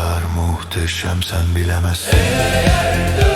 kadar muhteşem sen bilemezsin. Dönersem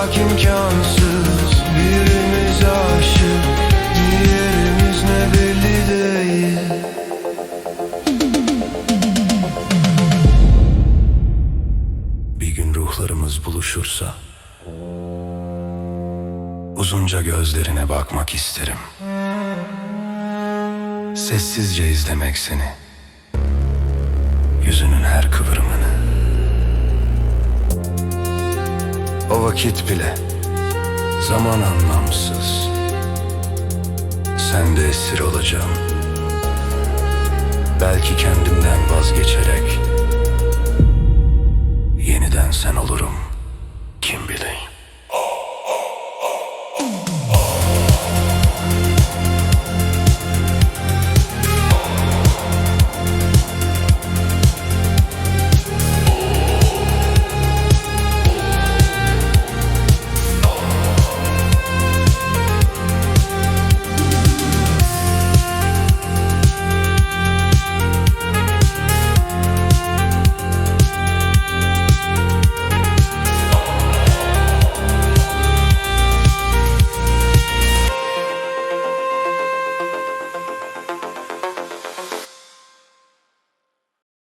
dursak imkansız Birimiz aşık diğerimiz ne belli değil. Bir gün ruhlarımız buluşursa Uzunca gözlerine bakmak isterim. Sessizce izlemek seni Yüzünün her kıvrımını O vakit bile Zaman anlamsız. Sen de esir olacağım. Belki kendimden vazgeçerek Yeniden sen olurum